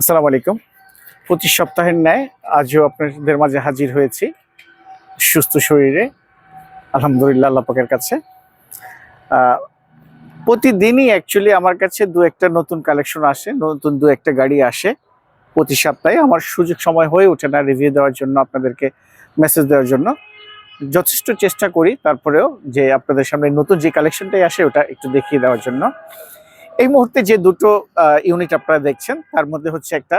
আসসালামু আলাইকুম। প্রতি সপ্তাহের ন্যায় আজও আপনাদের মাঝে হাজির হয়েছি সুস্থ শরীরে, আলহামদুলিল্লাহ আল্লাহ পাকের কাছে। প্রতিদিনই অ্যাকচুয়ালি আমার কাছে দু একটা নতুন কালেকশন আসে, নতুন দু একটা গাড়ি আসে। প্রতি সপ্তাহে আমার সুযোগ সময় হয়ে ওঠে না রিভিউ দেওয়ার জন্য, আপনাদেরকে মেসেজ দেওয়ার জন্য। যথেষ্ট চেষ্টা করি, তারপরেও যে আপনাদের সামনে নতুন যে কালেকশনটাই আসে, ওটা একটু দেখিয়ে দেওয়ার জন্য। এই মুহূর্তে যে দুটো ইউনিট আপনারা দেখছেন, তার মধ্যে হচ্ছে একটা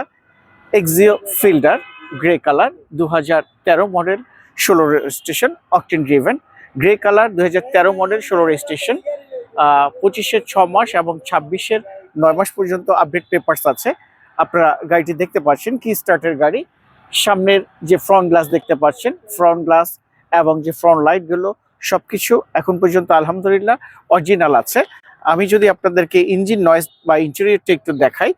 এক্সিও ফিল্ডার গ্রে কালার দু হাজার তেরো মডেল ষোলো station octane driven grey colour দু হাজার তেরো মডেল ষোলো স্টেশন পঁচিশের ছ মাস এবং ছাব্বিশের নয় মাস পর্যন্ত আপডেট পেপারস আছে। আপনারা গাড়িটি দেখতে পাচ্ছেন, কি স্টার্টের গাড়ি। সামনের যে ফ্রন্ট গ্লাস দেখতে পাচ্ছেন ফ্রন্ট গ্লাস এবং যে ফ্রন্ট লাইটগুলো সব কিছু এখন পর্যন্ত আলহামদুলিল্লাহ অরিজিনাল আছে। আমি যদি আপনাদেরকে ইঞ্জিন নয়েজ বা ইন্টেরিয়রটা একটু দেখাই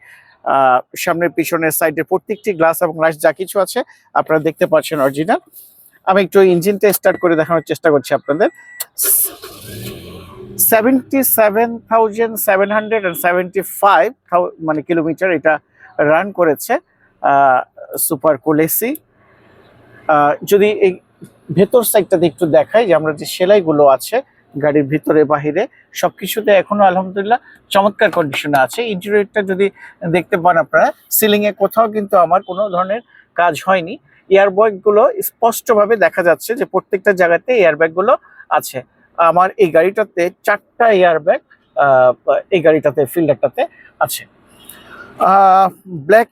সামনের পিছনের সাইডে প্রত্যেকটি গ্লাস এবং গ্লাস যা কিছু আছে, আপনারা দেখতে পাচ্ছেন অরিজিনাল আমি একটু ইঞ্জিনটা স্টার্ট করে দেখানোর চেষ্টা করছি আপনাদের। Seventy seven thousand seven hundred and seventy five মানে কিলোমিটার এটা রান করেছে সুপার কোলেসি যদি এই ভেতর সাইডটাতে একটু দেখাই যে আমরা যে সেলাইগুলো আছে গাড়ির ভিতরে, বাহিরে সবকিছুতে এখনও আলহামদুলিল্লাহ চমৎকার কন্ডিশনে আছে। ইন্টেরিয়রটা যদি দেখতে পান আপনারা সিলিং এ কোথাও কিন্তু আমার কোনো ধরনের কাজ হয়নি। এয়ারব্যাগগুলো স্পষ্টভাবে দেখা যাচ্ছে যে প্রত্যেকটা জায়গাতে এয়ারব্যাগগুলো আছে। আমার এই গাড়িটাতে চারটা এয়ারব্যাগ এই গাড়িটাতে ফিল্ডারটাতে আছে। ব্ল্যাক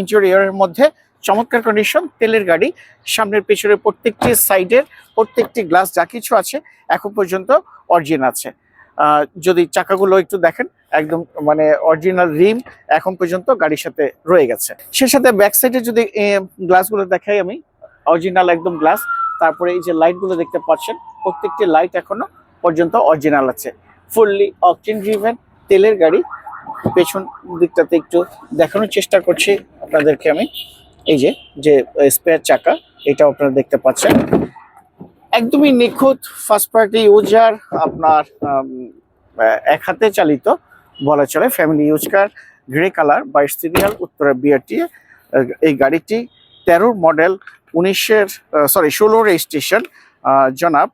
ইন্টেরিয়রের মধ্যে চমৎকার কন্ডিশন তেলের গাড়ি, সামনের পেছনের প্রত্যেকটি সাইডের প্রত্যেকটি গ্লাস যা কিছু আছে, এখন পর্যন্ত অরিজিন আছে। যদি চাকাগুলো একটু দেখেন, একদম মানে অরিজিনাল রিম এখন পর্যন্ত গাড়ির সাথে রয়ে গেছে। সে সাথে ব্যাক সাইডে যদি গ্লাসগুলো দেখাই আমি অরিজিনাল একদম গ্লাস তারপরে এই যে লাইটগুলো দেখতে পাচ্ছেন, প্রত্যেকটি লাইট এখনও পর্যন্ত অরিজিনাল আছে। ফুললি অকটেন ড্রিভেন তেলের গাড়ি, পেছন দিকটাতে একটু দেখানোর চেষ্টা করছি আপনাদেরকে আমি। এই যে যে স্পেয়ার চাকা, এটাও আপনারা দেখতে পাচ্ছেন। একদমই নিখুঁত ফার্স্ট পার্টি ইউজার আপনার এক হাতে চালিত, বলা চলে family use car grey colour বাইশ সিরিয়াল উত্তরা বিআরটি এই গাড়িটি তেরো মডেল উনিশের সরি ষোলো রেজিস্ট্রেশন জনাব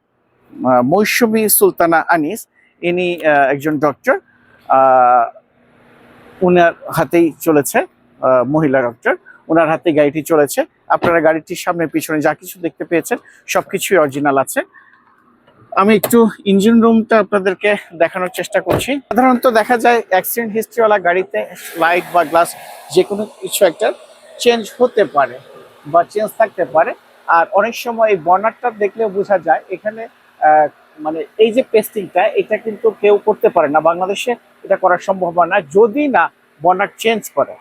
মৌসুমী সুলতানা আনিস, ইনি একজন ডক্টর উনার হাতেই চলেছে মহিলা ডক্টর ওনার হাতে গাড়িটি চলেছে। আপনারা গাড়িটির সামনে, পিছনে যা কিছু দেখতে পেয়েছেন, সবকিছুই অরিজিনাল আছে। আমি একটু ইঞ্জিন রুমটা আপনাদেরকে দেখানোর চেষ্টা করছি। সাধারণত দেখা যায় অ্যাক্সিডেন্ট হিস্ট্রিওয়ালা গাড়িতে লাইট বা গ্লাস যে কোনো কিছু একটা চেঞ্জ হতে পারে বা চেঞ্জ থাকতে পারে। আর অনেক সময় এই বর্নারটা দেখলেও বোঝা যায়, এখানে মানে এই যে পেস্টিংটা এটা কিন্তু কেউ করতে পারে না। বাংলাদেশে এটা করা সম্ভব হয় না। যদি না বর্নার চেঞ্জ করে।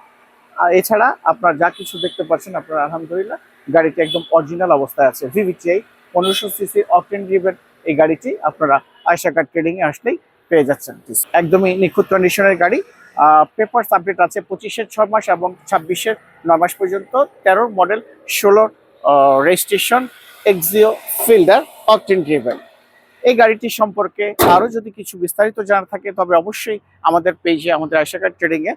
এছাড়া আপনার যা কিছু দেখতে পাচ্ছেন আপনার, আলহামদুলিল্লাহ, গাড়িটি একদম অরিজিনাল অবস্থায় আছে। ভিভিটিআই পনেরোশো সিসি অকটেন ড্রিভেন এই গাড়িটি আপনারা আয়সা কার ট্রেডিং এ আসলেই পেয়ে যাচ্ছেন। একদমই নিখুঁত কন্ডিশনের গাড়ি। পেপারস আপডেট আছে পঁচিশের ছয় মাস এবং ছাব্বিশের নয় মাস পর্যন্ত। তেরো মডেল ষোলোর registration Axio Fielder octane driven এই গাড়িটি সম্পর্কে আরও যদি কিছু বিস্তারিত জানা থাকে, তবে অবশ্যই আমাদের পেজে, আমাদের আয়সাকার ট্রেডিং এ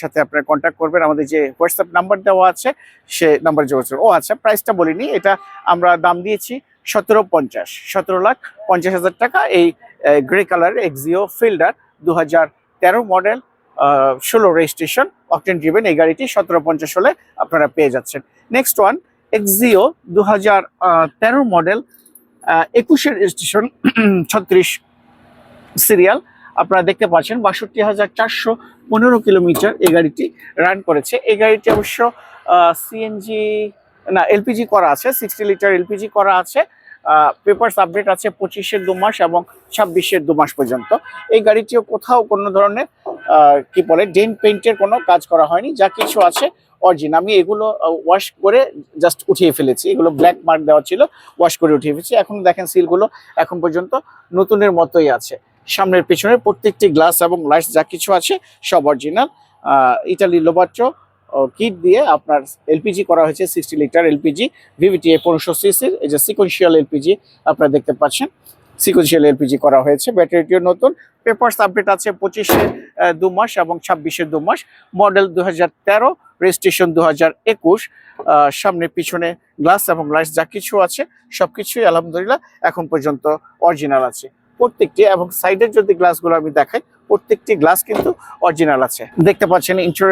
সাথে আপনারা কন্ট্যাক্ট করবেন। আমাদের যে হোয়াটসঅ্যাপ নাম্বার দেওয়া আছে, সে নাম্বার যোগাযোগ ও আচ্ছা প্রাইসটা বলিনি, এটা আমরা দাম দিয়েছি সতেরো পঞ্চাশ, সতেরো লাখ পঞ্চাশ হাজার টাকা। এই গ্রে কালার এক্সিও ফিল্ডার দু হাজার তেরো মডেল ষোলো রেজিস্ট্রেশন অকটেন ড্রিভেন এই গাড়িটি সতেরো পঞ্চাশ হলে আপনারা পেয়ে যাচ্ছেন। নেক্সট ওয়ান এক্সিও দু হাজার তেরো মডেল একুশের স্টেশন ছত্রিশ সিরিয়াল আপনারা দেখতে পাচ্ছেন। বাষট্টি হাজার চারশো পনেরো কিলোমিটার এই গাড়িটি রান করেছে। এই গাড়িটি অবশ্য সিএনজি না এলপিজি করা আছে সিক্সটি লিটার এলপিজি করা আছে। পেপারস আপডেট আছে পঁচিশের দু মাস এবং ছাব্বিশের দু মাস পর্যন্ত। এই গাড়িটিও কোথাও কোনো ধরনের কি বলে ডেন্ট পেইন্টের কোনো কাজ করা হয়নি, যা কিছু আছে অরিজিন। আমি এগুলো ওয়াশ করে জাস্ট উঠিয়ে ফেলেছি। এগুলো ব্ল্যাক মার্ক দেওয়া ছিল ওয়াশ করে উঠিয়ে ফেলেছি। এখন দেখেন সিলগুলো এখন পর্যন্ত নতুনের মতোই আছে। সামনের পেছনের প্রত্যেকটি গ্লাস এবং লাইটস যা কিছু আছে সব অরিজিনাল ইটালি লোবাচ্চো কিট দিয়ে আপনার এলপিজি করা হয়েছে সিক্সটি লিটার এলপিজি ভিভিটি পনেরোশো সিসির এই যে সিকোয়েন্সিয়াল এলপিজি আপনারা দেখতে পাচ্ছেন। সিকুয়েন্সিয়াল এলপিজি করা হয়েছে। ব্যাটারিটিও নতুন। পেপারস আপডেট আছে পঁচিশে দু মাস এবং ছাব্বিশে দু মাস। মডেল দু হাজার তেরো, রেজিস্ট্রেশন দু হাজার একুশ সামনে, পিছনে, গ্লাস এবং গ্লাস যা কিছু আছে সব কিছুই আলহামদুলিল্লাহ এখন পর্যন্ত অরিজিনাল আছে। প্রত্যেকটি এবং সাইডের যদি গ্লাসগুলো আমি দেখাই, প্রত্যেকটি গ্লাস কিন্তু অরিজিনাল আছে। দেখতে পাচ্ছেন ইন্টার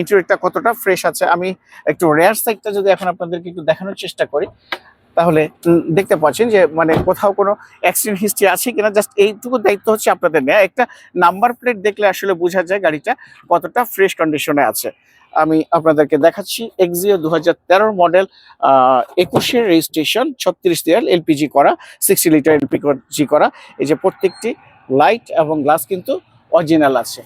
ইন্টারিয়রটা কতটা ফ্রেশ আছে। আমি একটু রেয়ার সাইডটা যদি এখন আপনাদেরকে একটু দেখানোর চেষ্টা করি। তাহলে দেখতে পাচ্ছেন যে মানে কোথাও কোনো অ্যাক্সিডেন্ট হিস্ট্রি আছে কিনা জাস্ট এইটুকু দায়িত্ব হচ্ছে আপনাদের নেওয়া একটা নাম্বার প্লেট দেখলে আসলে বোঝা যায় গাড়িটা কতটা ফ্রেশ কন্ডিশনে আছে। আমি আপনাদেরকে দেখাচ্ছি এক্সিও দু হাজার মডেল একুশের রেজিস্ট্রেশন ছত্রিশ দেয়াল এলপিজি করা সিক্সটি লিটার এলপিজি করা। এই যে প্রত্যেকটি লাইট এবং গ্লাস কিন্তু অরিজিনাল আছে।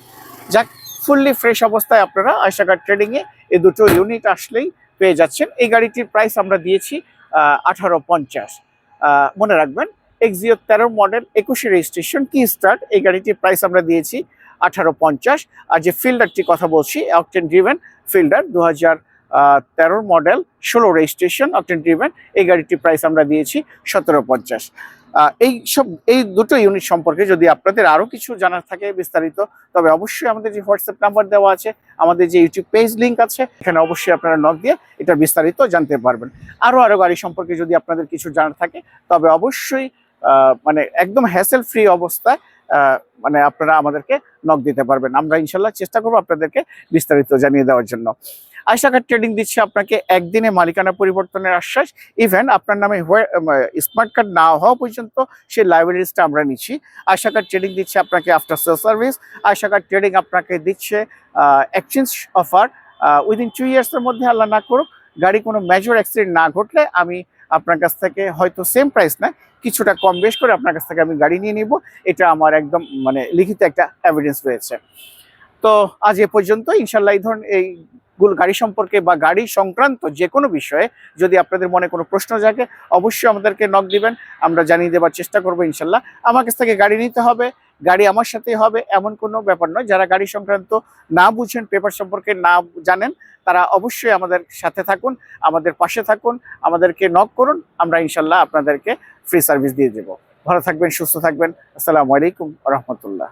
যাক ফুললি ফ্রেশ অবস্থায় আপনারা আয়সাকার ট্রেডিংয়ে এই দুটো ইউনিট আসলেই পেয়ে যাচ্ছেন। এই গাড়িটির প্রাইস আমরা দিয়েছি আঠারো পঞ্চাশ। মনে রাখবেন এক্সিও তেরো মডেল একুশে রেজিস্ট্রেশন কি স্টার্ট এই গাড়িটির প্রাইস আমরা দিয়েছি আঠারো পঞ্চাশ। আর যে ফিল্ডারটি কথা বলছি অকটেন ড্রিভেন ফিল্ডার দু হাজার তেরোর মডেল ষোলো রেজিস্ট্রেশন অকটেন ড্রিভেন এই গাড়িটির প্রাইস আমরা দিয়েছি সতেরো পঞ্চাশ। এই সব, এই দুটো ইউনিট সম্পর্কে যদি আপনাদের আরও কিছু জানার থাকে বিস্তারিত, তবে অবশ্যই আমাদের যে হোয়াটসঅ্যাপ নাম্বার দেওয়া আছে, আমাদের যে ইউটিউব পেজ লিঙ্ক আছে, এখানে অবশ্যই আপনারা নক দিয়ে এটা বিস্তারিত জানতে পারবেন। আরও আরও গাড়ি সম্পর্কে যদি আপনাদের কিছু জানার থাকে, তবে অবশ্যই মানে একদম হ্যাসেল ফ্রি অবস্থায় মানে আপনারা আমাদেরকে নক দিতে পারবেন। আমরা ইনশাল্লাহ চেষ্টা করব আপনাদেরকে বিস্তারিত জানিয়ে দেওয়ার জন্য। আয়সাকার ট্রেডিং দিচ্ছে আপনাকে একদিনে মালিকানা পরিবর্তনের আশ্বাস। ইভেন আপনার নামে স্মার্ট কার্ড না হওয়া পর্যন্ত সেই লাইব্রেরিজটা আমরা নিচ্ছি। আয়সাকার ট্রেডিং দিচ্ছে আপনাকে আফটার সেল সার্ভিস আয়সাকার ট্রেডিং আপনাকে দিচ্ছে এক্সচেঞ্জ অফার উইদিন টু ইয়ার্সের মধ্যে আল্লাহ না করুক, গাড়ি কোনো মেজর অ্যাক্সিডেন্ট না ঘটলে আমি আপনার কাছ থেকে হয়তো সেম প্রাইস না, কিছুটা কম বেশ করে আপনার কাছ থেকে আমি গাড়ি নিয়ে নিব। এটা আমার একদম মানে লিখিত একটা এভিডেন্স রয়েছে। তো আজ এ পর্যন্ত ইনশাল্লাহ এই ধরনের, এই গাড়ি সম্পর্কে বা গাড়ি সংক্রান্ত যে কোনো বিষয়ে যদি আপনাদের মনে কোনো প্রশ্ন জাগে, অবশ্যই আমাদেরকে নক দিবেন। আমরা জানিয়ে দেওয়ার চেষ্টা করব ইনশাল্লাহ। আমার কাছ থেকে গাড়ি নিতে হবে, গাড়ি আমার সাথেই হবে, এমন কোনো ব্যাপার নয়। যারা গাড়ি সংক্রান্ত না বুঝেন পেপার সম্পর্কে না জানেন, তারা অবশ্যই আমাদের সাথে থাকুন, আমাদের পাশে থাকুন, আমাদেরকে নক করুন। আমরা ইনশাল্লাহ আপনাদেরকে ফ্রি সার্ভিস দিয়ে দেবো। ভালো থাকবেন, সুস্থ থাকবেন। আসসালামু আলাইকুম রহমতুল্লাহ।